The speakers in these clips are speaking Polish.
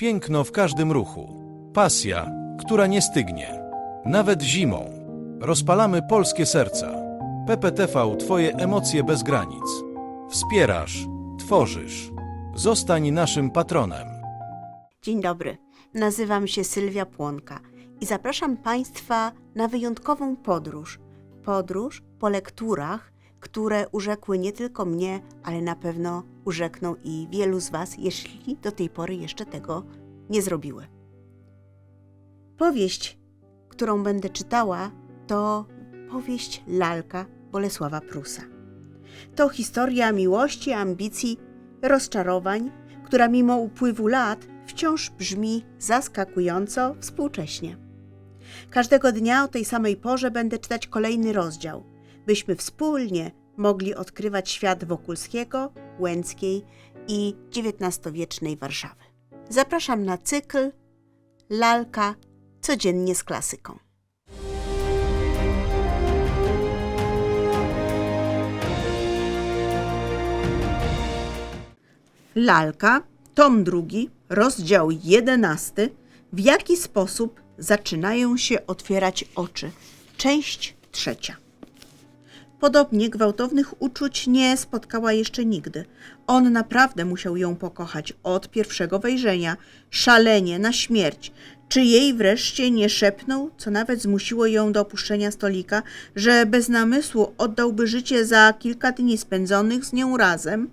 Piękno w każdym ruchu. Pasja, która nie stygnie. Nawet zimą. Rozpalamy polskie serca. PPTV Twoje emocje bez granic. Wspierasz, tworzysz. Zostań naszym patronem. Dzień dobry, nazywam się Sylwia Płonka i zapraszam Państwa na wyjątkową podróż. Podróż po lekturach, które urzekły nie tylko mnie, ale na pewno urzekną i wielu z Was, jeśli do tej pory jeszcze tego nie zrobiły. Powieść, którą będę czytała, to powieść Lalka Bolesława Prusa. To historia miłości, ambicji, rozczarowań, która mimo upływu lat wciąż brzmi zaskakująco współcześnie. Każdego dnia o tej samej porze będę czytać kolejny rozdział, byśmy wspólnie mogli odkrywać świat Wokulskiego, Łęckiej i XIX-wiecznej Warszawy. Zapraszam na cykl Lalka codziennie z klasyką. Lalka, tom drugi, rozdział jedenasty. W jaki sposób zaczynają się otwierać oczy? Część trzecia. Podobnie gwałtownych uczuć nie spotkała jeszcze nigdy. On naprawdę musiał ją pokochać od pierwszego wejrzenia, szalenie, na śmierć. Czy jej wreszcie nie szepnął, co nawet zmusiło ją do opuszczenia stolika, że bez namysłu oddałby życie za kilka dni spędzonych z nią razem?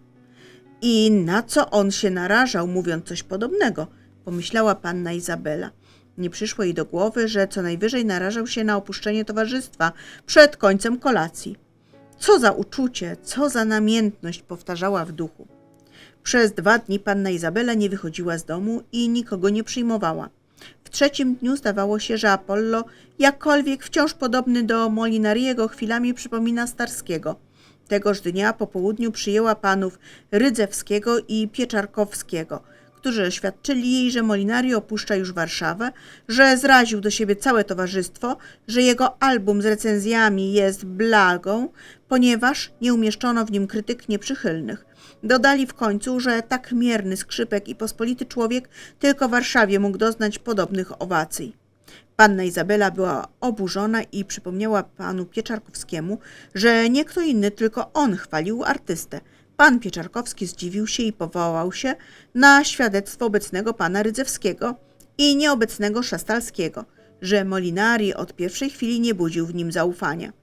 I na co on się narażał, mówiąc coś podobnego, pomyślała panna Izabela. Nie przyszło jej do głowy, że co najwyżej narażał się na opuszczenie towarzystwa przed końcem kolacji. Co za uczucie, co za namiętność, powtarzała w duchu. Przez dwa dni panna Izabela nie wychodziła z domu i nikogo nie przyjmowała. W trzecim dniu zdawało się, że Apollo, jakkolwiek wciąż podobny do Molinariego, chwilami przypomina Starskiego. Tegoż dnia po południu przyjęła panów Rydzewskiego i Pieczarkowskiego, którzy oświadczyli jej, że Molinari opuszcza już Warszawę, że zraził do siebie całe towarzystwo, że jego album z recenzjami jest blagą, ponieważ nie umieszczono w nim krytyk nieprzychylnych. Dodali w końcu, że tak mierny skrzypek i pospolity człowiek tylko w Warszawie mógł doznać podobnych owacji. Panna Izabela była oburzona i przypomniała panu Pieczarkowskiemu, że nie kto inny, tylko on chwalił artystę. Pan Pieczarkowski zdziwił się i powołał się na świadectwo obecnego pana Rydzewskiego i nieobecnego Szastalskiego, że Molinari od pierwszej chwili nie budził w nim zaufania.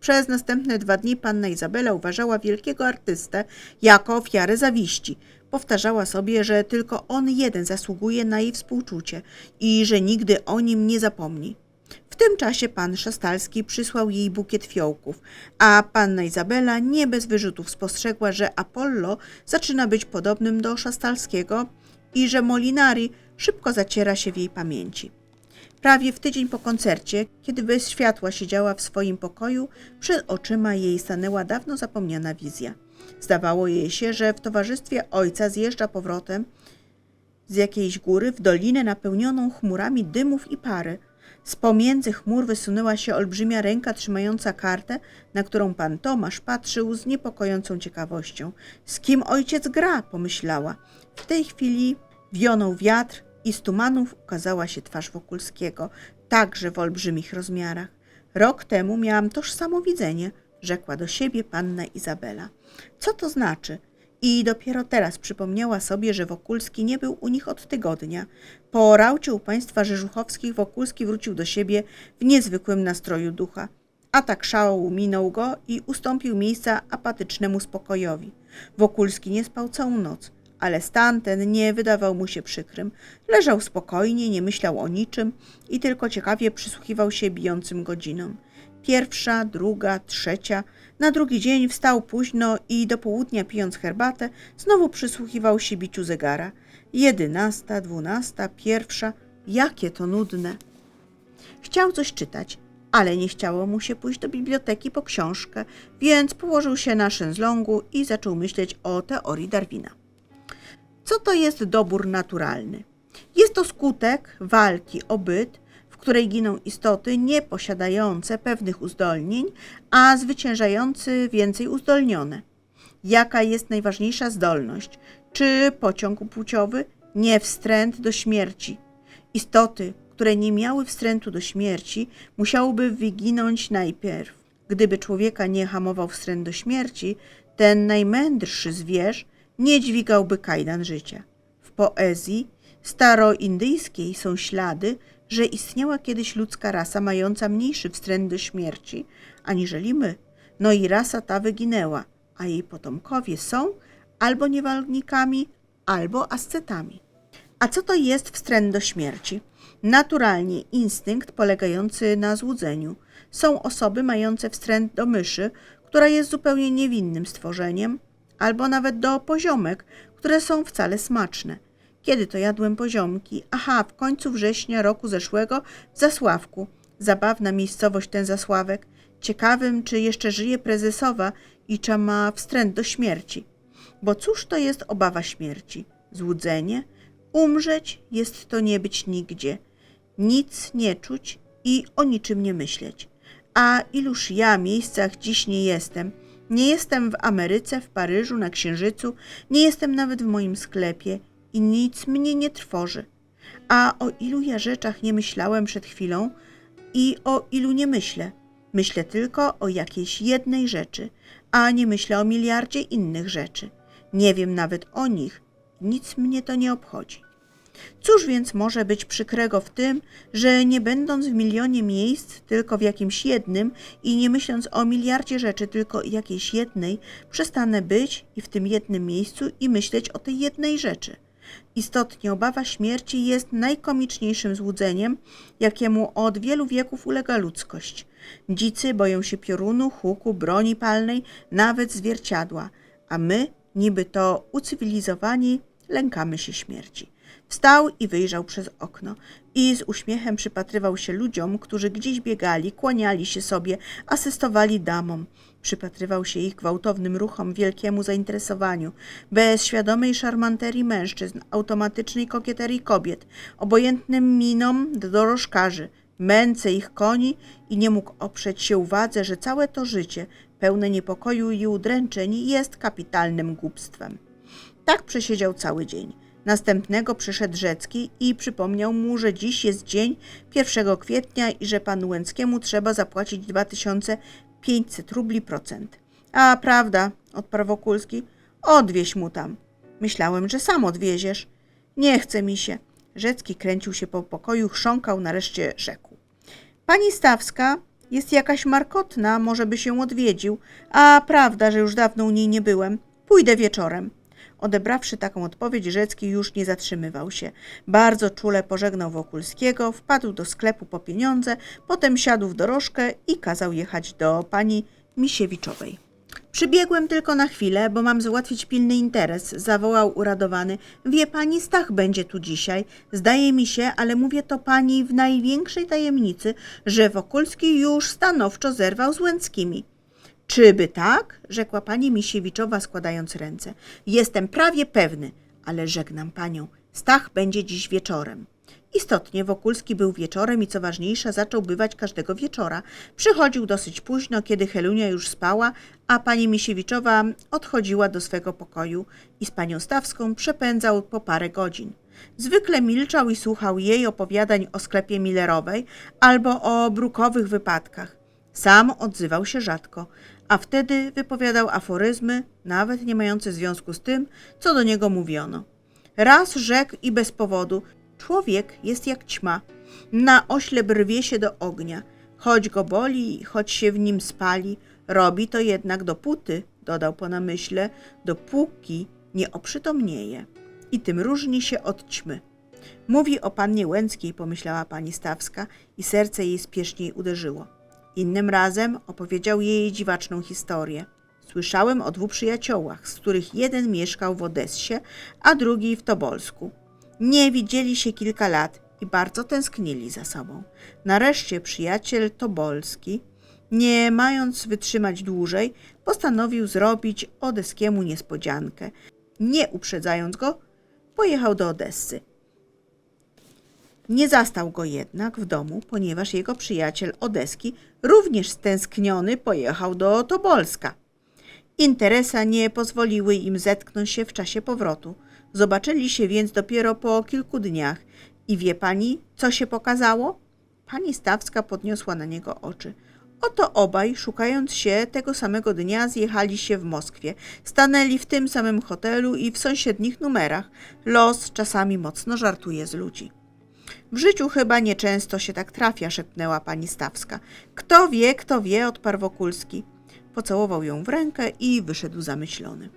Przez następne dwa dni panna Izabela uważała wielkiego artystę jako ofiarę zawiści. Powtarzała sobie, że tylko on jeden zasługuje na jej współczucie i że nigdy o nim nie zapomni. W tym czasie pan Szastalski przysłał jej bukiet fiołków, a panna Izabela nie bez wyrzutów spostrzegła, że Apollo zaczyna być podobnym do Szastalskiego i że Molinari szybko zaciera się w jej pamięci. Prawie w tydzień po koncercie, kiedy bez światła siedziała w swoim pokoju, przed oczyma jej stanęła dawno zapomniana wizja. Zdawało jej się, że w towarzystwie ojca zjeżdża powrotem z jakiejś góry w dolinę napełnioną chmurami dymów i pary. Z pomiędzy chmur wysunęła się olbrzymia ręka trzymająca kartę, na którą pan Tomasz patrzył z niepokojącą ciekawością. Z kim ojciec gra? pomyślała. W tej chwili wionął wiatr i z tumanów ukazała się twarz Wokulskiego, także w olbrzymich rozmiarach. Rok temu miałam tożsamo widzenie, rzekła do siebie panna Izabela. Co to znaczy? I dopiero teraz przypomniała sobie, że Wokulski nie był u nich od tygodnia. Po raucie u państwa Rzeżuchowskich Wokulski wrócił do siebie w niezwykłym nastroju ducha. Atak szału minął go i ustąpił miejsca apatycznemu spokojowi. Wokulski nie spał całą noc, ale stan ten nie wydawał mu się przykrym. Leżał spokojnie, nie myślał o niczym i tylko ciekawie przysłuchiwał się bijącym godzinom. Pierwsza, druga, trzecia. Na drugi dzień wstał późno i do południa pijąc herbatę, znowu przysłuchiwał się biciu zegara. Jedenasta, dwunasta, pierwsza. Jakie to nudne. Chciał coś czytać, ale nie chciało mu się pójść do biblioteki po książkę, więc położył się na szezlongu i zaczął myśleć o teorii Darwina. Co to jest dobór naturalny? Jest to skutek walki o byt, której giną istoty nie posiadające pewnych uzdolnień, a zwyciężający więcej uzdolnione. Jaka jest najważniejsza zdolność? Czy pociąg płciowy, nie wstręt do śmierci. Istoty, które nie miały wstrętu do śmierci, musiałyby wyginąć najpierw. Gdyby człowieka nie hamował wstręt do śmierci, ten najmędrszy zwierz nie dźwigałby kajdan życia. W poezji staroindyjskiej są ślady, że istniała kiedyś ludzka rasa mająca mniejszy wstręt do śmierci aniżeli my. No i rasa ta wyginęła, a jej potomkowie są albo niewolnikami, albo ascetami. A co to jest wstręt do śmierci? Naturalnie instynkt polegający na złudzeniu. Są osoby mające wstręt do myszy, która jest zupełnie niewinnym stworzeniem, albo nawet do poziomek, które są wcale smaczne. Kiedy to jadłem poziomki? Aha, w końcu września roku zeszłego w Zasławku. Zabawna miejscowość ten Zasławek. Ciekawym, czy jeszcze żyje prezesowa i czy ma wstręt do śmierci. Bo cóż to jest obawa śmierci? Złudzenie? Umrzeć jest to nie być nigdzie, nic nie czuć i o niczym nie myśleć. A iluż ja miejscach dziś nie jestem. Nie jestem w Ameryce, w Paryżu, na Księżycu, nie jestem nawet w moim sklepie i nic mnie nie trwoży. A o ilu ja rzeczach nie myślałem przed chwilą i o ilu nie myślę. Myślę tylko o jakiejś jednej rzeczy, a nie myślę o miliardzie innych rzeczy. Nie wiem nawet o nich, nic mnie to nie obchodzi. Cóż więc może być przykrego w tym, że nie będąc w milionie miejsc, tylko w jakimś jednym i nie myśląc o miliardzie rzeczy, tylko jakiejś jednej, przestanę być i w tym jednym miejscu i myśleć o tej jednej rzeczy. Istotnie obawa śmierci jest najkomiczniejszym złudzeniem, jakiemu od wielu wieków ulega ludzkość. Dzicy boją się piorunu, huku, broni palnej, nawet zwierciadła, a my, niby to ucywilizowani, lękamy się śmierci. Wstał i wyjrzał przez okno i z uśmiechem przypatrywał się ludziom, którzy gdzieś biegali, kłaniali się sobie, asystowali damom. Przypatrywał się ich gwałtownym ruchom, wielkiemu zainteresowaniu, bez świadomej szarmanterii mężczyzn, automatycznej kokieterii kobiet, obojętnym minom dorożkarzy, męce ich koni i nie mógł oprzeć się uwadze, że całe to życie, pełne niepokoju i udręczeń, jest kapitalnym głupstwem. Tak przesiedział cały dzień. Następnego przyszedł Rzecki i przypomniał mu, że dziś jest dzień 1 kwietnia i że panu Łęckiemu trzeba zapłacić 2500 rubli procent. A prawda, odparł Wokulski, odwieź mu tam. Myślałem, że sam odwieziesz. Nie chce mi się. Rzecki kręcił się po pokoju, chrząkał, nareszcie rzekł. Pani Stawska jest jakaś markotna, może by się odwiedził, a prawda, że już dawno u niej nie byłem. Pójdę wieczorem. Odebrawszy taką odpowiedź, Rzecki już nie zatrzymywał się. Bardzo czule pożegnał Wokulskiego, wpadł do sklepu po pieniądze, potem siadł w dorożkę i kazał jechać do pani Misiewiczowej. Przybiegłem tylko na chwilę, bo mam załatwić pilny interes, zawołał uradowany. Wie pani, Stach będzie tu dzisiaj. Zdaje mi się, ale mówię to pani w największej tajemnicy, że Wokulski już stanowczo zerwał z Łęckimi. Czyby tak? rzekła pani Misiewiczowa, składając ręce. Jestem prawie pewny, ale żegnam panią. Stach będzie dziś wieczorem. Istotnie Wokulski był wieczorem i co ważniejsze, zaczął bywać każdego wieczora. Przychodził dosyć późno, kiedy Helunia już spała, a pani Misiewiczowa odchodziła do swego pokoju i z panią Stawską przepędzał po parę godzin. Zwykle milczał i słuchał jej opowiadań o sklepie Millerowej albo o brukowych wypadkach. Sam odzywał się rzadko, a wtedy wypowiadał aforyzmy, nawet nie mające związku z tym, co do niego mówiono. Raz rzekł i bez powodu: Człowiek jest jak ćma. Na oślep rwie się do ognia. Choć go boli, choć się w nim spali, robi to jednak dopóty, dodał po namyśle, dopóki nie oprzytomnieje. I tym różni się od ćmy. Mówi o pannie Łęckiej, pomyślała pani Stawska i serce jej spieszniej uderzyło. Innym razem opowiedział jej dziwaczną historię. Słyszałem o dwóch przyjaciołach, z których jeden mieszkał w Odessie, a drugi w Tobolsku. Nie widzieli się kilka lat i bardzo tęsknili za sobą. Nareszcie przyjaciel Tobolski, nie mając wytrzymać dłużej, postanowił zrobić Odeskiemu niespodziankę. Nie uprzedzając go, pojechał do Odessy. Nie zastał go jednak w domu, ponieważ jego przyjaciel Odeski, również stęskniony, pojechał do Tobolska. Interesa nie pozwoliły im zetknąć się w czasie powrotu. Zobaczyli się więc dopiero po kilku dniach. I wie pani, co się pokazało? Pani Stawska podniosła na niego oczy. Oto obaj, szukając się, tego samego dnia zjechali się w Moskwie. Stanęli w tym samym hotelu i w sąsiednich numerach. Los czasami mocno żartuje z ludzi. W życiu chyba nieczęsto się tak trafia, szepnęła pani Stawska. Kto wie, kto wie, odparł Wokulski. Pocałował ją w rękę i wyszedł zamyślony.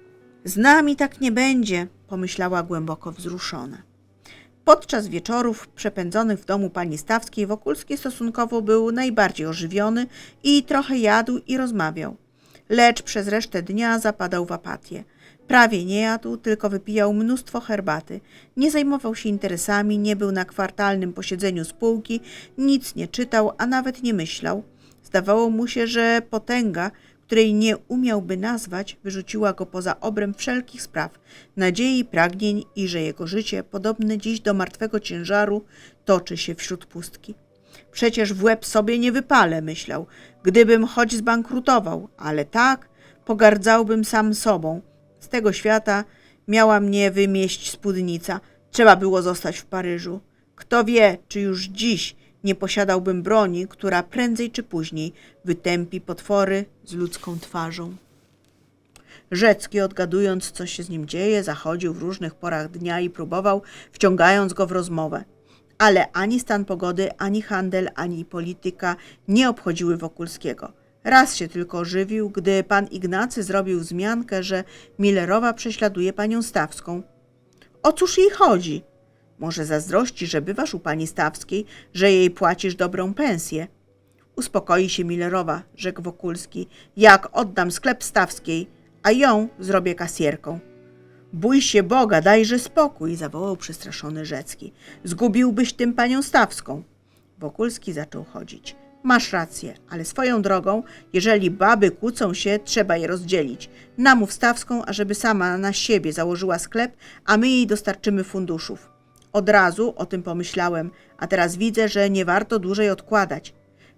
Z nami tak nie będzie, pomyślała głęboko wzruszona. Podczas wieczorów przepędzonych w domu pani Stawskiej Wokulski stosunkowo był najbardziej ożywiony i trochę jadł i rozmawiał. Lecz przez resztę dnia zapadał w apatię. Prawie nie jadł, tylko wypijał mnóstwo herbaty. Nie zajmował się interesami, nie był na kwartalnym posiedzeniu spółki, nic nie czytał, a nawet nie myślał. Zdawało mu się, że potęga, której nie umiałby nazwać, wyrzuciła go poza obręb wszelkich spraw, nadziei, pragnień i że jego życie, podobne dziś do martwego ciężaru, toczy się wśród pustki. Przecież w łeb sobie nie wypalę, myślał, gdybym choć zbankrutował, ale tak pogardzałbym sam sobą. Z tego świata miała mnie wymieść spódnica. Trzeba było zostać w Paryżu. Kto wie, czy już dziś nie posiadałbym broni, która prędzej czy później wytępi potwory z ludzką twarzą. Rzecki, odgadując, co się z nim dzieje, zachodził w różnych porach dnia i próbował, wciągając go w rozmowę. Ale ani stan pogody, ani handel, ani polityka nie obchodziły Wokulskiego. Raz się tylko żywił, gdy pan Ignacy zrobił wzmiankę, że Millerowa prześladuje panią Stawską. O cóż jej chodzi? Może zazdrości, że bywasz u pani Stawskiej, że jej płacisz dobrą pensję. Uspokoi się Millerowa, rzekł Wokulski. Jak oddam sklep Stawskiej, a ją zrobię kasjerką. Bój się Boga, dajże spokój, zawołał przestraszony Rzecki. Zgubiłbyś tym panią Stawską. Wokulski zaczął chodzić. Masz rację, ale swoją drogą, jeżeli baby kłócą się, trzeba je rozdzielić. Namów Stawską, ażeby sama na siebie założyła sklep, a my jej dostarczymy funduszów. Od razu o tym pomyślałem, a teraz widzę, że nie warto dłużej odkładać.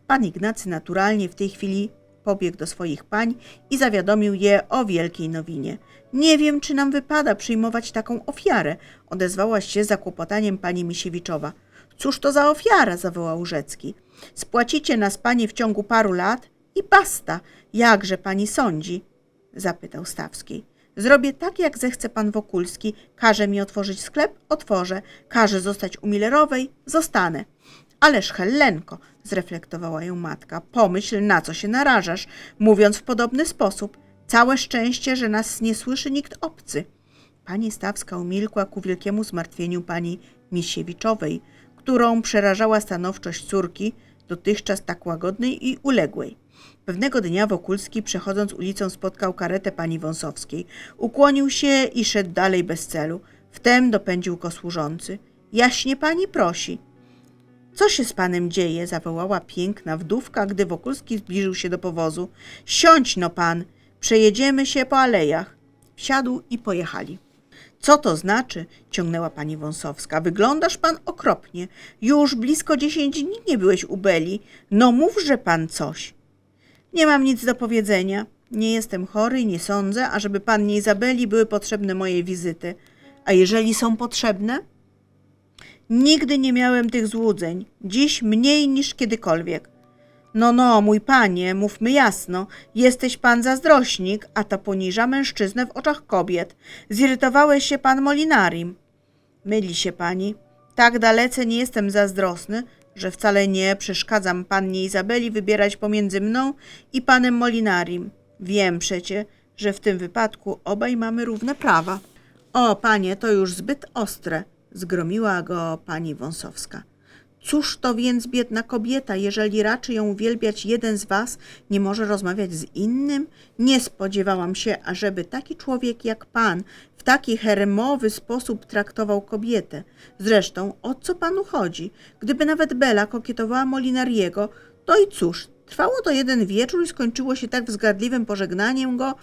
Pan Ignacy naturalnie w tej chwili pobiegł do swoich pań i zawiadomił je o wielkiej nowinie. Nie wiem, czy nam wypada przyjmować taką ofiarę, odezwała się zakłopotaniem pani Misiewiczowa. Cóż to za ofiara? zawołał Rzecki. Spłacicie nas panie w ciągu paru lat i basta. Jakże pani sądzi? zapytał Stawski. Zrobię tak, jak zechce pan Wokulski. Każe mi otworzyć sklep? Otworzę. Każe zostać u Millerowej? Zostanę. Ależ Hellenko, zreflektowała ją matka, pomyśl, na co się narażasz, mówiąc w podobny sposób. Całe szczęście, że nas nie słyszy nikt obcy. Pani Stawska umilkła ku wielkiemu zmartwieniu pani Misiewiczowej, którą przerażała stanowczość córki, dotychczas tak łagodnej i uległej. Pewnego dnia Wokulski, przechodząc ulicą, spotkał karetę pani Wąsowskiej. Ukłonił się i szedł dalej bez celu. Wtem dopędził go służący. Jaśnie pani prosi. Co się z panem dzieje? zawołała piękna wdówka, gdy Wokulski zbliżył się do powozu. Siądź no pan, przejedziemy się po alejach. Wsiadł i pojechali. Co to znaczy? ciągnęła pani Wąsowska. Wyglądasz pan okropnie. Już blisko dziesięć dni nie byłeś u Beli. No mówże pan coś. Nie mam nic do powiedzenia. Nie jestem chory i nie sądzę, ażeby pannie Izabeli były potrzebne moje wizyty. A jeżeli są potrzebne? Nigdy nie miałem tych złudzeń. Dziś mniej niż kiedykolwiek. No, no, mój panie, mówmy jasno, jesteś pan zazdrośnik, a to poniża mężczyznę w oczach kobiet. Zirytowałeś się pan Molinarim. Myli się pani. Tak dalece nie jestem zazdrosny, że wcale nie przeszkadzam pannie Izabeli wybierać pomiędzy mną i panem Molinarim. Wiem przecie, że w tym wypadku obaj mamy równe prawa. O, panie, to już zbyt ostre, zgromiła go pani Wąsowska. Cóż to więc biedna kobieta, jeżeli raczy ją uwielbiać jeden z was, nie może rozmawiać z innym? Nie spodziewałam się, ażeby taki człowiek jak pan w taki heremowy sposób traktował kobietę. Zresztą, o co panu chodzi? Gdyby nawet Bela kokietowała Molinariego, to i cóż, trwało to jeden wieczór i skończyło się tak wzgardliwym pożegnaniem go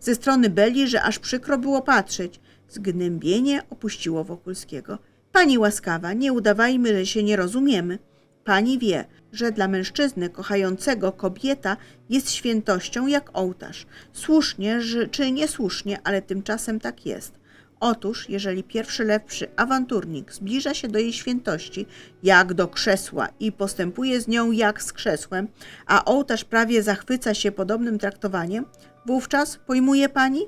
ze strony Beli, że aż przykro było patrzeć. Zgnębienie opuściło Wokulskiego. Pani łaskawa, nie udawajmy, że się nie rozumiemy. Pani wie, że dla mężczyzny kochającego kobieta jest świętością jak ołtarz. Słusznie czy niesłusznie, ale tymczasem tak jest. Otóż, jeżeli pierwszy lepszy awanturnik zbliża się do jej świętości, jak do krzesła i postępuje z nią jak z krzesłem, a ołtarz prawie zachwyca się podobnym traktowaniem, wówczas, pojmuje pani,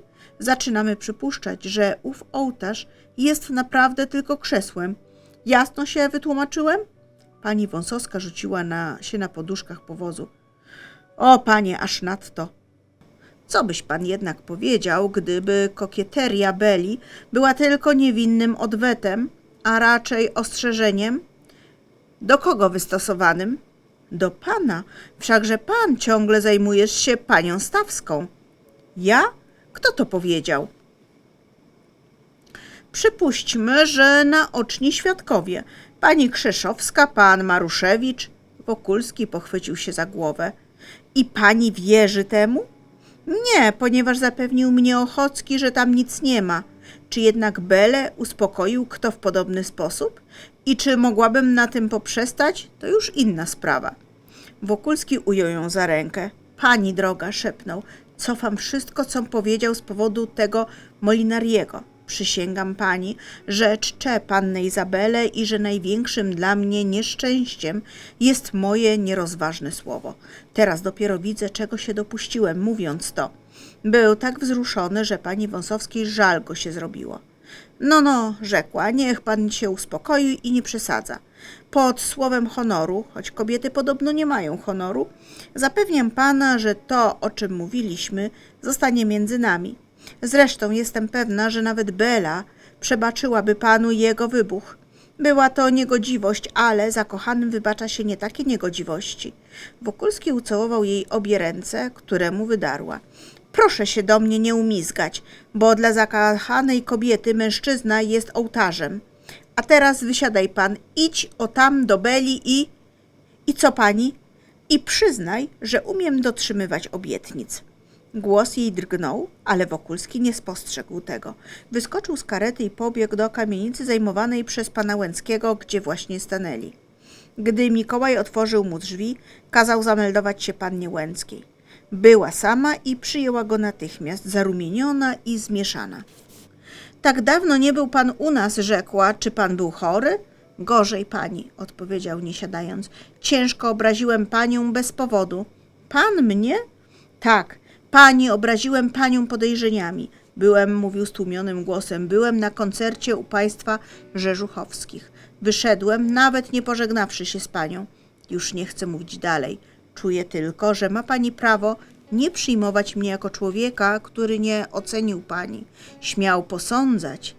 zaczynamy przypuszczać, że ów ołtarz jest naprawdę tylko krzesłem. Jasno się wytłumaczyłem? Pani Wąsowska rzuciła na, się na poduszkach powozu. O, panie, aż nadto. Co byś pan jednak powiedział, gdyby kokieteria Beli była tylko niewinnym odwetem, a raczej ostrzeżeniem? Do kogo wystosowanym? Do pana, wszakże pan ciągle zajmujesz się panią Stawską. Ja? Kto to powiedział? Przypuśćmy, że naoczni świadkowie. Pani Krzeszowska, pan Maruszewicz. Wokulski pochwycił się za głowę. I pani wierzy temu? Nie, ponieważ zapewnił mnie Ochocki, że tam nic nie ma. Czy jednak Bele uspokoił kto w podobny sposób? I czy mogłabym na tym poprzestać? To już inna sprawa. Wokulski ujął ją za rękę. Pani droga, szepnął, cofam wszystko, co powiedział z powodu tego Molinariego. Przysięgam pani, że czczę pannę Izabelę i że największym dla mnie nieszczęściem jest moje nierozważne słowo. Teraz dopiero widzę, czego się dopuściłem, mówiąc to. Był tak wzruszony, że pani Wąsowskiej żal go się zrobiło. No, no, rzekła, niech pan się uspokoi i nie przesadza. Pod słowem honoru, choć kobiety podobno nie mają honoru, zapewniam pana, że to, o czym mówiliśmy, zostanie między nami. Zresztą jestem pewna, że nawet Bela przebaczyłaby panu jego wybuch. Była to niegodziwość, ale zakochanym wybacza się nie takie niegodziwości. Wokulski ucałował jej obie ręce, które mu wydarła. Proszę się do mnie nie umizgać, bo dla zakochanej kobiety mężczyzna jest ołtarzem. A teraz wysiadaj pan, idź o tam do Beli i... I co pani? I przyznaj, że umiem dotrzymywać obietnic. Głos jej drgnął, ale Wokulski nie spostrzegł tego. Wyskoczył z karety i pobiegł do kamienicy zajmowanej przez pana Łęckiego, gdzie właśnie stanęli. Gdy Mikołaj otworzył mu drzwi, kazał zameldować się pannie Łęckiej. Była sama i przyjęła go natychmiast, zarumieniona i zmieszana. Tak dawno nie był pan u nas, rzekła. Czy pan był chory? Gorzej pani, odpowiedział nie siadając. Ciężko obraziłem panią bez powodu. Pan mnie? Tak, pani obraziłem panią podejrzeniami. Byłem, mówił stłumionym głosem, byłem na koncercie u państwa Rzeżuchowskich. Wyszedłem, nawet nie pożegnawszy się z panią. Już nie chcę mówić dalej. Czuję tylko, że ma pani prawo nie przyjmować mnie jako człowieka, który nie ocenił pani, śmiał posądzać.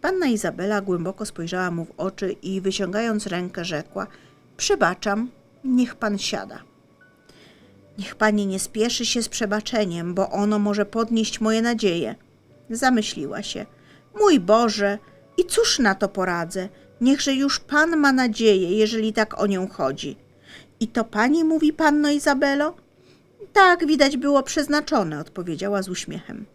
Panna Izabela głęboko spojrzała mu w oczy i wyciągając rękę rzekła: Przebaczam, niech pan siada. Niech pani nie spieszy się z przebaczeniem, bo ono może podnieść moje nadzieje. Zamyśliła się. Mój Boże, i cóż na to poradzę? Niechże już pan ma nadzieję, jeżeli tak o nią chodzi. I to pani mówi, panno Izabelo? Tak, widać było przeznaczone, odpowiedziała z uśmiechem.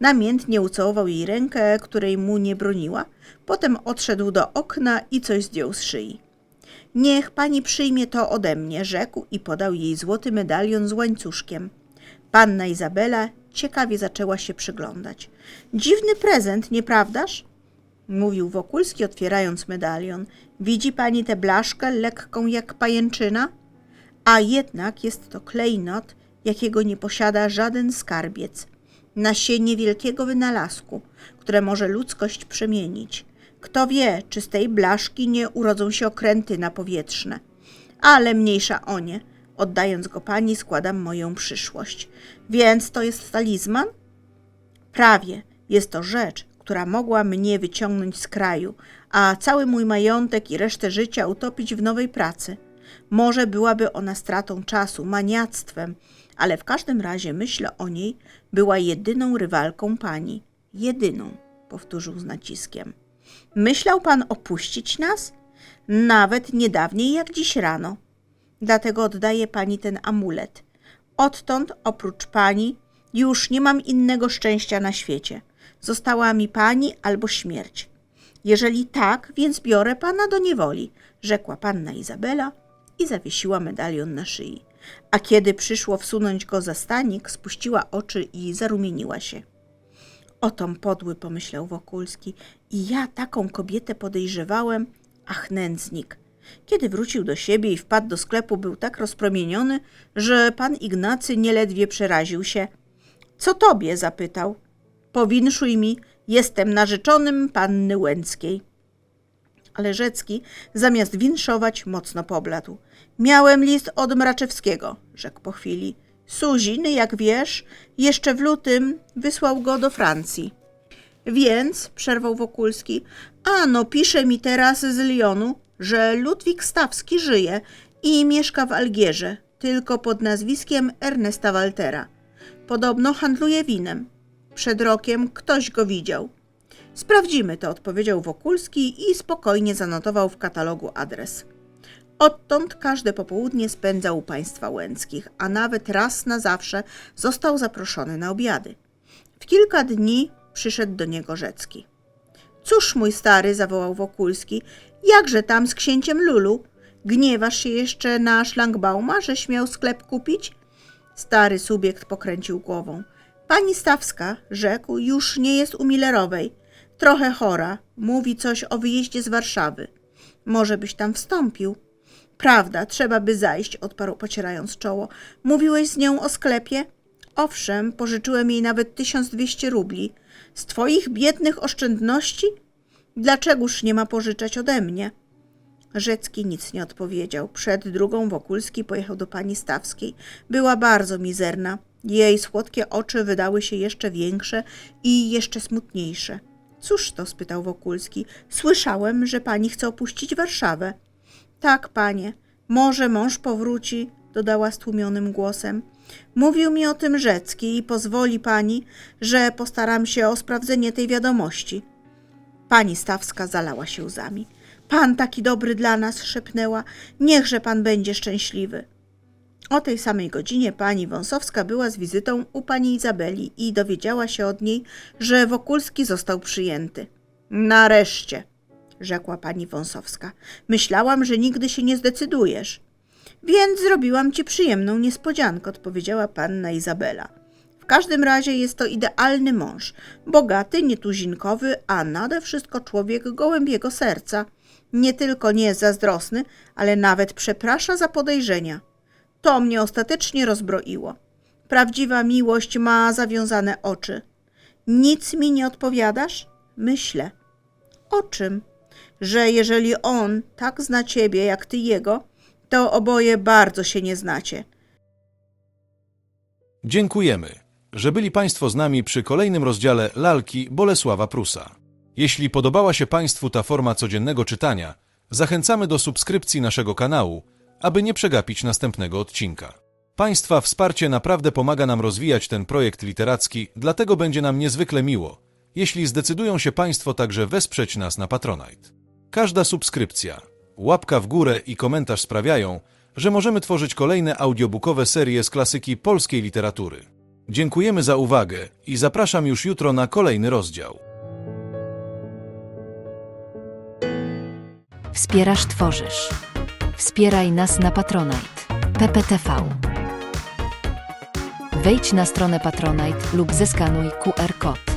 Namiętnie ucałował jej rękę, której mu nie broniła, potem odszedł do okna i coś zdjął z szyi. Niech pani przyjmie to ode mnie, rzekł i podał jej złoty medalion z łańcuszkiem. Panna Izabela ciekawie zaczęła się przyglądać. Dziwny prezent, nieprawdaż? Mówił Wokulski, otwierając medalion. Widzi pani tę blaszkę lekką jak pajęczyna? A jednak jest to klejnot, jakiego nie posiada żaden skarbiec. Nasienie wielkiego wynalazku, które może ludzkość przemienić. Kto wie, czy z tej blaszki nie urodzą się okręty na powietrzne. Ale mniejsza o nie. Oddając go pani, składam moją przyszłość. Więc to jest talizman? Prawie. Jest to rzecz, która mogła mnie wyciągnąć z kraju, a cały mój majątek i resztę życia utopić w nowej pracy. Może byłaby ona stratą czasu, maniactwem, ale w każdym razie myślę o niej, była jedyną rywalką pani. Jedyną, powtórzył z naciskiem. Myślał pan opuścić nas? Nawet nie dawniej jak dziś rano. Dlatego oddaję pani ten amulet. Odtąd, oprócz pani, już nie mam innego szczęścia na świecie. Została mi pani albo śmierć. Jeżeli tak, więc biorę pana do niewoli, rzekła panna Izabela i zawiesiła medalion na szyi. A kiedy przyszło wsunąć go za stanik, spuściła oczy i zarumieniła się. Otom podły, pomyślał Wokulski. I ja taką kobietę podejrzewałem? Ach, nędznik. Kiedy wrócił do siebie i wpadł do sklepu, był tak rozpromieniony, że pan Ignacy nieledwie przeraził się. Co tobie? zapytał. Powinszuj mi, jestem narzeczonym panny Łęckiej. Ale Rzecki, zamiast winszować, mocno pobladł. Miałem list od Mraczewskiego, rzekł po chwili. Suzin, jak wiesz, jeszcze w lutym wysłał go do Francji. Więc, przerwał Wokulski, ano, pisze mi teraz z Lyonu, że Ludwik Stawski żyje i mieszka w Algierze, tylko pod nazwiskiem Ernesta Waltera. Podobno handluje winem. Przed rokiem ktoś go widział. Sprawdzimy to, odpowiedział Wokulski i spokojnie zanotował w katalogu adres. Odtąd każde popołudnie spędzał u państwa Łęckich, a nawet raz na zawsze został zaproszony na obiady. W kilka dni przyszedł do niego Rzecki. Cóż, mój stary, zawołał Wokulski, jakże tam z księciem Lulu? Gniewasz się jeszcze na szlangbauma, że śmiał sklep kupić? Stary subiekt pokręcił głową. Pani Stawska, rzekł, już nie jest u Millerowej. Trochę chora, mówi coś o wyjeździe z Warszawy. Może byś tam wstąpił? Prawda, trzeba by zajść, odparł pocierając czoło. Mówiłeś z nią o sklepie? Owszem, pożyczyłem jej nawet 1200 rubli. Z twoich biednych oszczędności? Dlaczegoż nie ma pożyczać ode mnie? Rzecki nic nie odpowiedział. Przed drugą Wokulski pojechał do pani Stawskiej. Była bardzo mizerna. Jej słodkie oczy wydały się jeszcze większe i jeszcze smutniejsze. Cóż to? spytał Wokulski. Słyszałem, że pani chce opuścić Warszawę. Tak, panie. Może mąż powróci, dodała stłumionym głosem. Mówił mi o tym Rzecki i pozwoli pani, że postaram się o sprawdzenie tej wiadomości. Pani Stawska zalała się łzami. Pan taki dobry dla nas, szepnęła. Niechże pan będzie szczęśliwy. O tej samej godzinie pani Wąsowska była z wizytą u pani Izabeli i dowiedziała się od niej, że Wokulski został przyjęty. Nareszcie, rzekła pani Wąsowska. Myślałam, że nigdy się nie zdecydujesz. Więc zrobiłam ci przyjemną niespodziankę, odpowiedziała panna Izabela. W każdym razie jest to idealny mąż, bogaty, nietuzinkowy, a nade wszystko człowiek gołębiego serca. Nie tylko nie jest zazdrosny, ale nawet przeprasza za podejrzenia. To mnie ostatecznie rozbroiło. Prawdziwa miłość ma zawiązane oczy. Nic mi nie odpowiadasz? Myślę. O czym? Że jeżeli on tak zna ciebie, jak ty jego, to oboje bardzo się nie znacie. Dziękujemy, że byli Państwo z nami przy kolejnym rozdziale Lalki Bolesława Prusa. Jeśli podobała się Państwu ta forma codziennego czytania, zachęcamy do subskrypcji naszego kanału, aby nie przegapić następnego odcinka. Państwa wsparcie naprawdę pomaga nam rozwijać ten projekt literacki, dlatego będzie nam niezwykle miło, jeśli zdecydują się Państwo także wesprzeć nas na Patronite. Każda subskrypcja, łapka w górę i komentarz sprawiają, że możemy tworzyć kolejne audiobookowe serie z klasyki polskiej literatury. Dziękujemy za uwagę i zapraszam już jutro na kolejny rozdział. Wspierasz, tworzysz. Wspieraj nas na Patronite. PPTV. Wejdź na stronę Patronite lub zeskanuj QR kod.